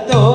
todo.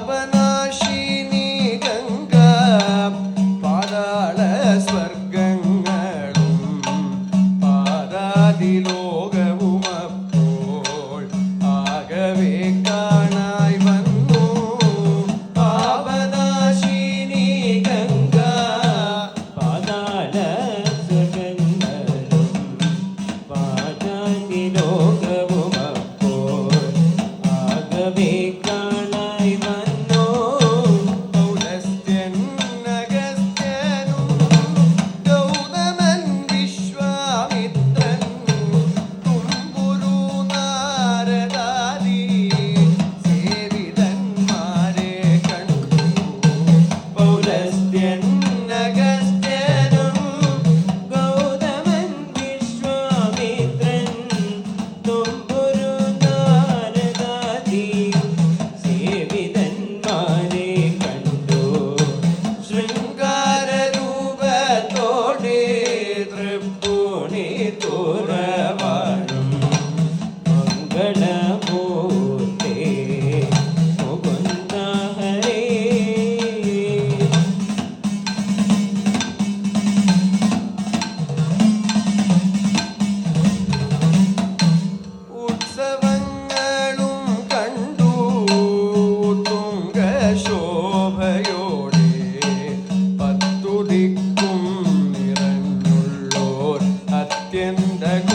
Papanasini Ganga പാതാള സ്വർഗങ്ങളും പാതാതി ലോകവും അപ്പോൾ ആകവേ skin deck